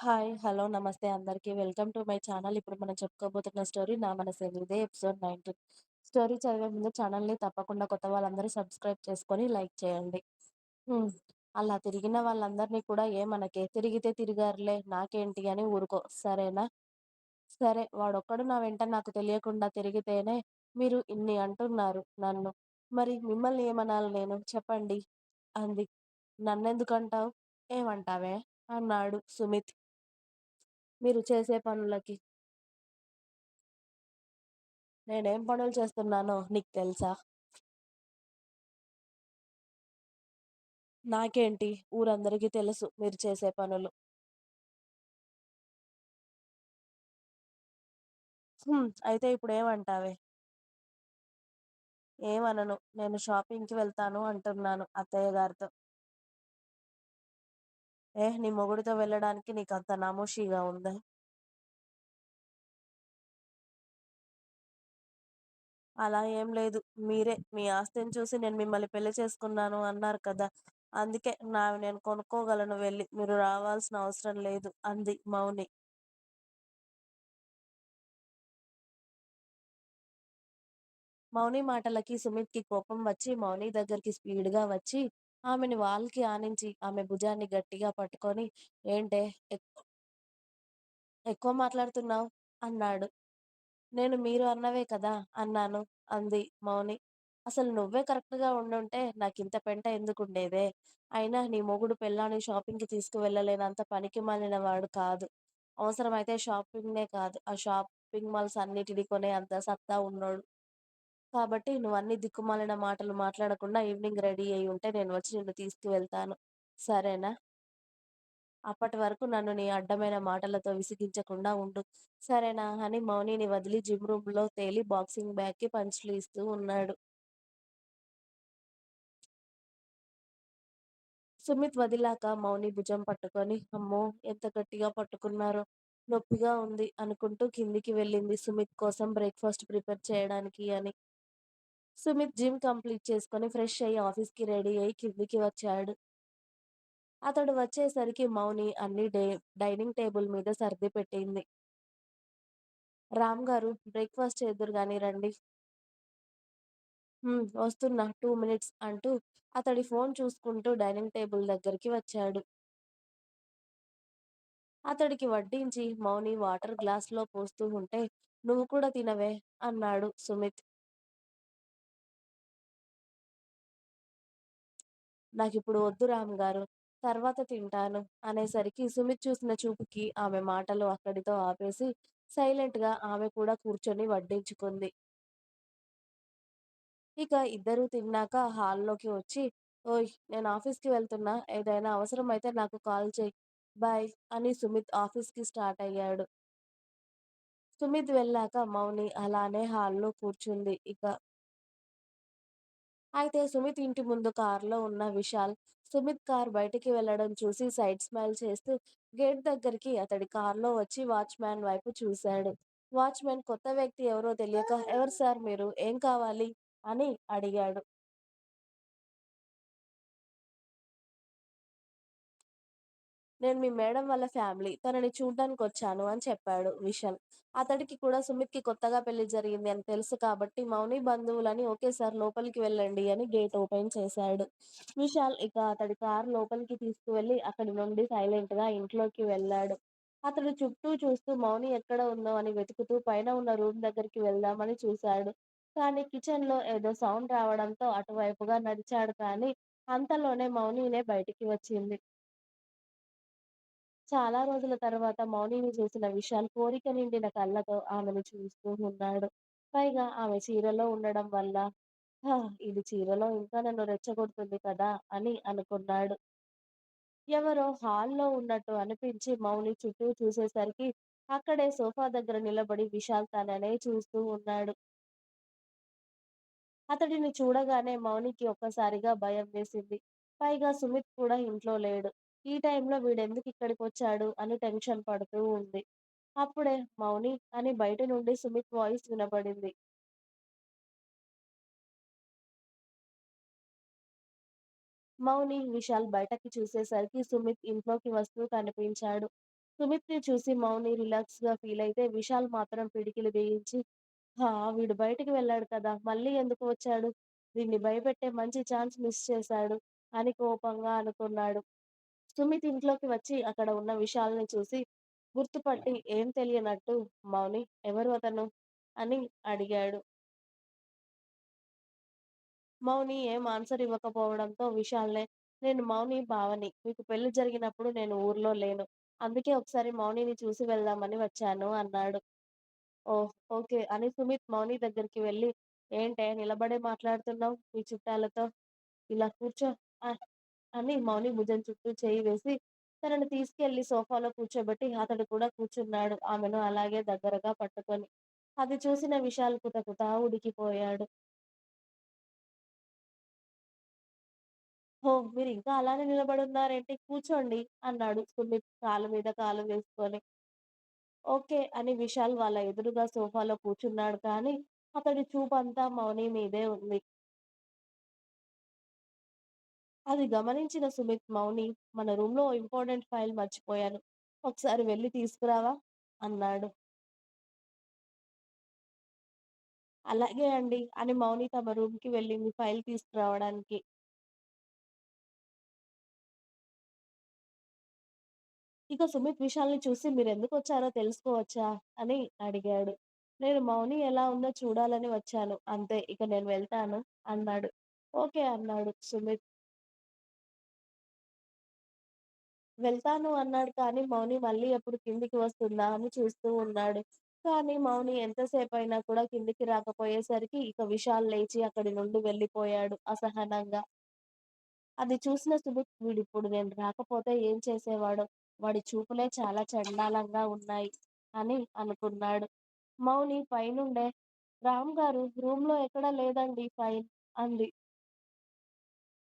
Hi. Hello. నమస్తే అందరికీ welcome to my channel. ఇప్పుడు మనం చెప్పుకోబోతున్న స్టోరీ 'నా మనసు ఇదే ఎపిసోడ్ 19. స్టోరీ చదివే ముందు ఛానల్‌ని తప్పకుండా కొత్త వాళ్ళందరూ సబ్స్క్రైబ్ చేసుకొని లైక్ చేయండి. అలా తిరిగిన వాళ్ళందరిని కూడా ఏమనకే. తిరిగితే తిరిగారులే నాకేంటి అని ఊరుకో. సరేనా? సరే వాడొక్కడు నా వెంట నాకు తెలియకుండా తిరిగితేనే మీరు ఇన్ని అంటున్నారు నన్ను. మరి మిమ్మల్ని ఏమనాలి నేను? చెప్పండి అంది. నన్నెందుకంటావు ఏమంటావే? అన్నాడు సుమిత్. మీరు చేసే పనులకి. నేనేం పనులు చేస్తున్నానో నీకు తెలుసా నాకేంటి? ఊరందరికీ తెలుసు మీరు చేసే పనులు. హ్మ్. అయితే ఇప్పుడేమంటావే? ఏమనను. నేను షాపింగ్‌కి వెళ్తాను అంటున్నాను అత్తయ్యగారితో. ఏహ్ నీ మొగుడితో వెళ్ళడానికి నీకంత నామోషీగా ఉందా? అలా ఏం లేదు. మీరే మీ ఆస్తిని చూసి నేను మిమ్మల్ని పెళ్ళి చేసుకున్నాను అన్నారు కదా! అందుకే నావి నేను కొనుక్కోగలను వెళ్ళి మీరు రావాల్సిన అవసరం లేదు అంది మౌని. మౌని మాటలకి సుమిత్కి కోపం వచ్చి మౌని దగ్గరికి స్పీడ్‌గా వచ్చి ఆమెని వాల్‌కి ఆనించి ఆమె భుజాన్ని గట్టిగా పట్టుకొని ఏంటే ఎక్కువ మాట్లాడుతున్నావు అన్నాడు. నేను మీరు అన్నవే కదా! అన్నాను అంది మౌని. అసలు నువ్వే కరెక్ట్‌గా ఉండుంటే నాకు ఇంత పెంట ఎందుకుండేదే? అయినా నీ మొగుడు పెళ్ళాన్ని షాపింగ్‌కి తీసుకువెళ్ళలేనంత పనికిమాలిన వాడు కాదు. అవసరమైతే షాపింగ్‌నే కాదు ఆ షాపింగ్ మాల్స్ అన్నిటిని కొనే అంత సత్తా ఉన్నోడు. కాబట్టి నువ్వు అన్ని దిక్కుమాలిన మాటలు మాట్లాడకుండా ఈవినింగ్ రెడీ అయ్యి ఉంటే నేను వచ్చి నిన్ను తీసుకువెళ్తాను. సరేనా? అప్పటి వరకు నన్ను నీ అడ్డమైన మాటలతో విసిగించకుండా ఉండు. సరేనా? అని మౌనిని వదిలి జిమ్ రూమ్‌లో తేలి బాక్సింగ్ బ్యాగ్‌కి పంచులు ఇస్తూ ఉన్నాడు. సుమిత్ వదిలాక మౌని భుజం పట్టుకొని అమ్మో! ఎంత గట్టిగా పట్టుకున్నారో! నొప్పిగా ఉంది అనుకుంటూ కిందికి వెళ్ళింది సుమిత్ కోసం బ్రేక్‌ఫాస్ట్ ప్రిపేర్ చేయడానికి అని. సుమిత్ జిమ్ కంప్లీట్ చేసుకొని ఫ్రెష్ అయ్యి ఆఫీస్‌కి రెడీ అయ్యి కిందికి వచ్చాడు. అతడు వచ్చేసరికి మౌని అన్ని డే డైనింగ్ టేబుల్ మీద సర్ది పెట్టింది. రామ్ గారు బ్రేక్‌ఫాస్ట్ చేద్దురుగాని రండి. వస్తున్నా టూ మినిట్స్ అంటూ అతడి ఫోన్ చూసుకుంటూ డైనింగ్ టేబుల్ దగ్గరికి వచ్చాడు. అతడికి వడ్డించి మౌని వాటర్ గ్లాస్‌లో పోస్తూ ఉంటే నువ్వు కూడా తినవే అన్నాడు సుమిత్. నాకిప్పుడు వద్దు రామ్‌గారు. తర్వాత తింటాను అనేసరికి సుమిత్ చూసిన చూపుకి ఆమె మాటలు అక్కడితో ఆపేసి సైలెంట్‌గా ఆమె కూడా కూర్చొని వడ్డించుకుంది. ఇక ఇద్దరూ తిన్నాక హాల్‌లోకి వచ్చి ఓయ్! నేను ఆఫీస్‌కి వెళ్తున్నా. ఏదైనా అవసరమైతే నాకు కాల్ చెయ్. బై అని సుమిత్ ఆఫీస్‌కి స్టార్ట్ అయ్యాడు. సుమిత్ వెళ్ళాక మౌని అలానే హాల్‌లో కూర్చుంది ఇక. అయితే సుమిత్ ఇంటి ముందు కారులో ఉన్న విశాల్, సుమిత్ కార్ బయటికి వెళ్ళడం చూసి సైడ్ స్మైల్ చేస్తూ గేట్ దగ్గరికి అతడి కారులో వచ్చి వాచ్‌మ్యాన్ వైపు చూశాడు. వాచ్‌మెన్ కొత్త వ్యక్తి ఎవరో తెలియక ఎవరు సార్ మీరు? ఏం కావాలి? అని అడిగాడు. నేను మీ మేడం వాళ్ళ ఫ్యామిలీ. తనని చూడ్డానికొచ్చాను అని చెప్పాడు విశాల్. అతడికి కూడా సుమిత్‌కి కొత్తగా పెళ్ళి జరిగింది అని తెలుసు కాబట్టి మౌని బంధువులని ఓకే సార్ లోపలికి వెళ్ళండి అని గేట్ ఓపెన్ చేశాడు. విశాల్ ఇక అతడి కార్ లోపలికి తీసుకువెళ్ళి అక్కడి నుండి సైలెంట్గా ఇంట్లోకి వెళ్ళాడు. అతడు చుట్టూ చూస్తూ మౌని ఎక్కడ ఉందో అని వెతుకుతూ పైన ఉన్న రూమ్ దగ్గరికి వెళ్దామని చూశాడు. కానీ కిచెన్లో ఏదో సౌండ్ రావడంతో అటువైపుగా నడిచాడు కానీ అంతలోనే మౌనినే బయటికి వచ్చింది. చాలా రోజుల తర్వాత మౌనిని చూసిన విశాల్ కోరిక నిండిన కళ్ళతో ఆమెను చూస్తూ ఉన్నాడు. పైగా ఆమె చీరలో ఉండడం వల్ల హ! ఇది చీరలో ఇంకా నన్ను రెచ్చగొడుతుంది కదా! అని అనుకున్నాడు. ఎవరో హాల్‌లో ఉన్నట్టు అనిపించి మౌని చుట్టూ చూసేసరికి అక్కడే సోఫా దగ్గర నిలబడి విశాల్ తననే చూస్తూ ఉన్నాడు. అతడిని చూడగానే మౌనికి ఒక్కసారిగా భయం వేసింది. పైగా సుమిత్ కూడా ఇంట్లో లేడు. ఈ టైంలో వచ్చాడు అని టెన్షన్ పడుతూ ఉంది. అప్పుడే మౌని అని బయట నుండి సుమిత్ వాయిస్ వినబడింది. మౌని, విశాల్ బయటకి చూసేసరికి సుమిత్ ఇంట్లోకి వస్తూ కనిపించాడు. సుమిత్‌ని చూసి మౌని రిలాక్స్గా ఫీల్ అయితే విశాల్ మాత్రం పిడికిలు వేయించి హా! వీడు బయటికి వెళ్ళాడు కదా! మళ్ళీ ఎందుకు వచ్చాడు? దీన్ని భయపెట్టే మంచి ఛాన్స్ మిస్ చేశాడు అని కోపంగా అనుకున్నాడు. సుమిత్ ఇంట్లోకి వచ్చి అక్కడ ఉన్న విశాల్‌ని చూసి గుర్తుపట్టి ఏం తెలియనట్టు మౌని ఎవరు అతను? అని అడిగాడు. మౌని ఏం ఆన్సర్ ఇవ్వకపోవడంతో విశాల్‌నే నేను మౌని బావని. మీకు పెళ్ళి జరిగినప్పుడు నేను ఊర్లో లేను. అందుకే ఒకసారి మౌనిని చూసి వెళ్దామని వచ్చాను అన్నాడు. ఓహ్! ఓకే. అని సుమిత్ మౌని దగ్గరికి వెళ్ళి ఏంటే నిలబడే మాట్లాడుతున్నావు మీ చుట్టాలతో? ఇలా కూర్చో అని మౌని భుజం చుట్టూ చేయి వేసి తనని తీసుకెళ్ళి సోఫాలో కూర్చోబెట్టి అతడు కూడా కూర్చున్నాడు ఆమెను అలాగే దగ్గరగా పట్టుకొని. అది చూసిన విశాల్ కుతకుతా ఉడికిపోయాడు. హో మీరు ఇంకా అలానే నిలబడున్నారేంటి? కూర్చోండి అన్నాడు సుమిత్ కాలు మీద కాలు వేసుకొని. ఓకే. అని విశాల్ వాళ్ళ ఎదురుగా సోఫాలో కూర్చున్నాడు కానీ, అతడి చూపంతా మౌని మీదే ఉంది. అది గమనించిన సుమిత్ మౌని మన రూమ్‌లో ఇంపార్టెంట్ ఫైల్ మర్చిపోయాను. ఒకసారి వెళ్ళి తీసుకురావా? అన్నాడు. అలాగే అండి అని మౌని తమ రూమ్‌కి వెళ్ళింది ఫైల్ తీసుకురావడానికి. ఇక సుమిత్ విశాల్‌ని చూసి మీరు ఎందుకు వచ్చారో తెలుసుకోవచ్చా? అని అడిగాడు. నేను మౌని ఎలా ఉందో చూడాలని వచ్చాను. అంతే ఇక నేను వెళ్తాను అన్నాడు. ఓకే అన్నాడు సుమిత్. వెళ్తాను అన్నాడు కానీ మౌని మళ్ళీ ఎప్పుడు కిందికి వస్తుందా అని చూస్తూ ఉన్నాడు. కానీ మౌని ఎంతసేపు అయినా కూడా కిందికి రాకపోయేసరికి ఇక విశాల్ లేచి అక్కడి నుండి వెళ్ళిపోయాడు అసహనంగా. అది చూసిన సుమిత్ వీడిప్పుడు నేను రాకపోతే ఏం చేసేవాడు వాడి చూపులే చాలా చండాలంగా ఉన్నాయి అని అనుకున్నాడు. మౌని పైనుండే రామ్ గారు రూమ్లో ఎక్కడా లేదండి ఫైన్ అంది.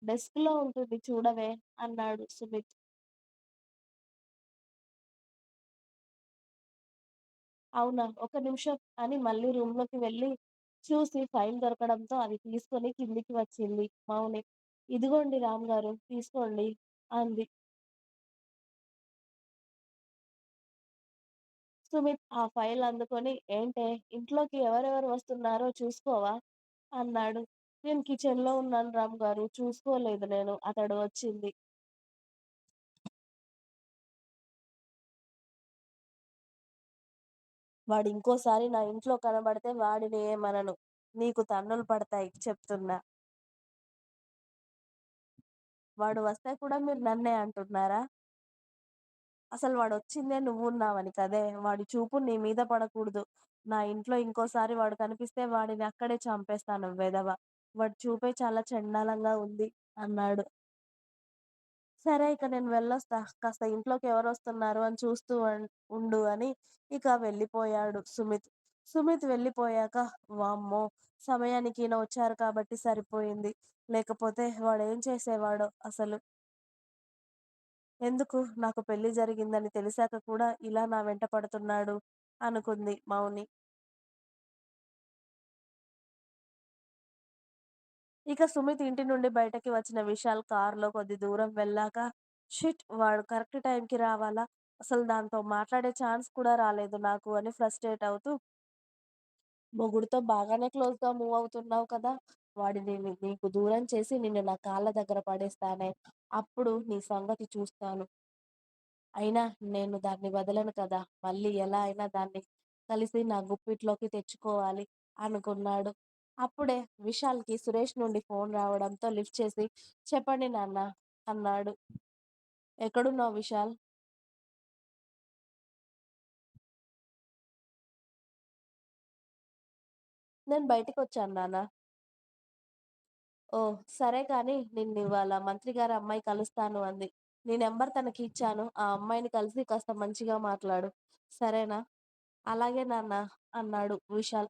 డెస్క్లో ఉంటుంది చూడవే అన్నాడు సుమిత్. అవునా! ఒక్క నిమిషం అని మళ్ళీ రూమ్‌లోకి వెళ్ళి చూసి ఫైల్ దొరకడంతో అది తీసుకొని కిందికి వచ్చింది మౌని. ఇదిగోండి రామ్ గారు తీసుకోండి అంది. సుమిత్ ఆ ఫైల్ అందుకొని ఏంటే ఇంట్లోకి ఎవరెవరు వస్తున్నారో చూసుకోవా? అన్నాడు. నేను కిచెన్‌లో ఉన్నాను రామ్ గారు చూసుకోలేదు నేను అతడు వచ్చింది. వాడింకోసారి నా ఇంట్లో కనబడితే వాడిని ఏమనను. నీకు తన్నులు పడతాయి చెప్తున్నా. వాడు వస్తే కూడా మీరు నన్నే అంటున్నారా? అసలు వాడు వచ్చిందే నువ్వు ఉన్నావని కదే! వాడి చూపు నీ మీద పడకూడదు. నా ఇంట్లో ఇంకోసారి వాడు కనిపిస్తే వాడిని అక్కడే చంపేస్తాను వెధవ. వాడి చూపే చాలా చెండాలంగా ఉంది అన్నాడు. సరే ఇక నేను వెళ్ళొస్తా. కాస్త ఇంట్లోకి ఎవరు వస్తున్నారు అని చూస్తూ ఉండు అని ఇక వెళ్ళిపోయాడు సుమిత్. సుమిత్ వెళ్ళిపోయాక వామ్మో! సమయానికి ఈయన వచ్చారు కాబట్టి సరిపోయింది. లేకపోతే వాడు ఏం చేసేవాడో అసలు. ఎందుకు నాకు పెళ్ళి జరిగిందని తెలిసాక కూడా ఇలా నా వెంట పడుతున్నాడు అనుకుంది మౌని. ఇక సుమిత్ ఇంటి నుండి బయటకి వచ్చిన విశాల్ కారులో కొద్ది దూరం వెళ్ళాక షిట్! వాడు కరెక్ట్ టైంకి రావాలా? అసలు దాంతో మాట్లాడే ఛాన్స్ కూడా రాలేదు నాకు అని ఫ్రస్ట్రేట్ అవుతూ మొగుడుతో బాగానే క్లోజ్‌గా మూవ్ అవుతున్నావు కదా! వాడిని నీకు దూరం చేసి నిన్ను నా కాళ్ళ దగ్గర పడేస్తానే. అప్పుడు నీ సంగతి చూస్తాను. అయినా నేను దాన్ని వదలను కదా! మళ్ళీ ఎలా అయినా దాన్ని కలిసి నా గుప్పిట్లోకి తెచ్చుకోవాలి అనుకున్నాడు. అప్పుడే విశాల్‌కి సురేష్ నుండి ఫోన్ రావడంతో లిఫ్ట్ చేసి చెప్పండి నాన్న అన్నాడు. ఎక్కడున్నావు విశాల్? నేను బయటికొచ్చాను నాన్న. ఓ సరే కానీ నిన్ను ఇవాళ మంత్రి గారి అమ్మాయి కలుస్తాను అంది. నీ నెంబర్ తనకి ఇచ్చాను. ఆ అమ్మాయిని కలిసి కాస్త మంచిగా మాట్లాడు. సరేనా? అలాగే నాన్న అన్నాడు విశాల్.